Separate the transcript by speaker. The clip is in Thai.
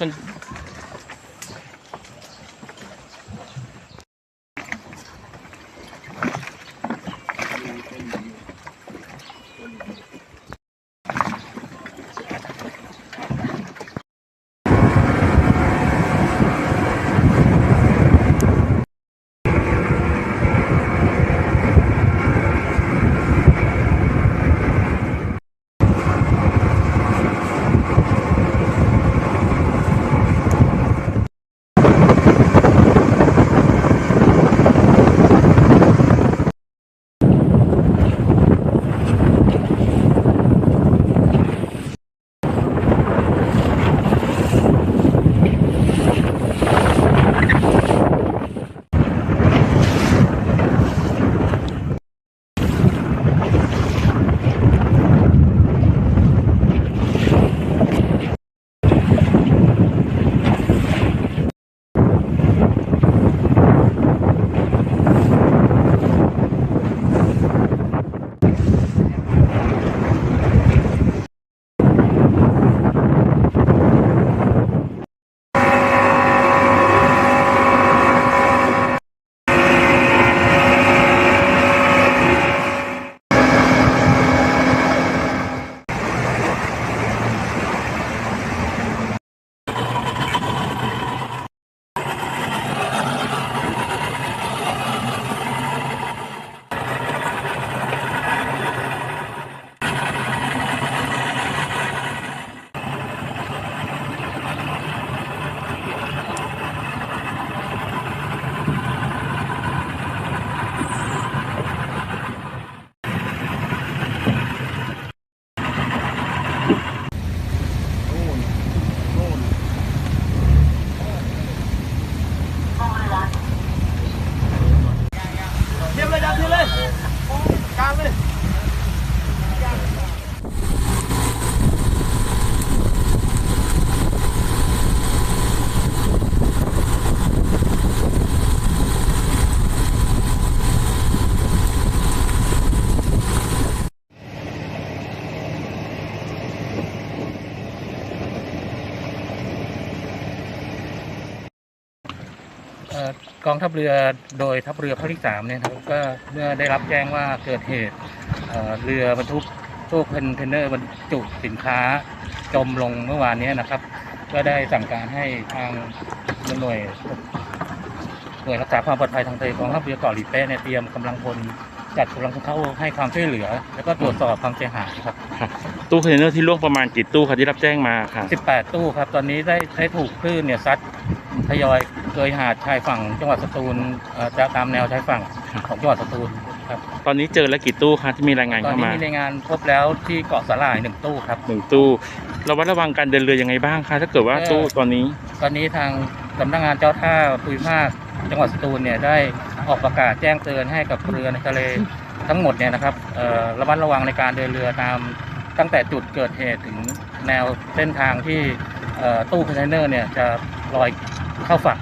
Speaker 1: 20 ก
Speaker 2: องทัพเรือโดยทัพเรือภาคที่สามเนี่ยครับก็เมื่อได้รับแจ้งว่าเกิดเหตุเเรือบรรทุกตู้คอนเทนเนอร์บรรจุสินค้าจมลงเมื่อวานนี้นะครับ ก็ได้สั่งการให้ทางหน่วยหน่วยรักษาความปลอดภัยทางทะเลกองทัพเรือเกาะหลีเป้เนี่ยเตรียมกำลังพล จัดกำลังพลเข้าให้ความช่วยเหลือ แล้วก็ตรวจสอบความเสียหายครับ
Speaker 3: ตู้คอนเทนเนอร์ที่ล่วงประมาณกี่ตู้ครับที่รับแจ้งมาค่ะ
Speaker 2: 18 ตู้ครับ ตอนนี้ได้ได้ถูกคลื่นเนี่ยซัดทยอยเกยหาดชายฝั่งจังหวัดสตูลเอ่อจะตามแนวชายฝั่งของจังหวัดสตูลครับ
Speaker 3: ตอนนี้เจอแล้วกี่ตู้คะที่มีรายงาน
Speaker 2: ตอน
Speaker 3: เข้า
Speaker 2: นี้
Speaker 3: มา
Speaker 2: มีรายงานพบแล้วที่เกาะสาหร่ายหนึ่งตู้ครับ
Speaker 3: หนึ่งตู้ระวัดระวังการเดินเรือยังไงบ้างคะถ้าเกิดว่า
Speaker 2: เอ่อ
Speaker 3: ตู้ตอนนี้
Speaker 2: ตอนนี้ทางสำนักงานเจ้าท่าภูมิภาค จังหวัดสตูลเนี่ยได้ออกประกาศแจ้งเตือนให้กับเรือในทะเลทั้งหมดเนี่ยนะครับระมัดระวังในการเดินเรือตามตั้งแต่จุดเกิดเหตุถึงแนวเส้นทางที่ตู้คอนเทนเนอร์เนี่ยจะลอยเข้าฝั่ง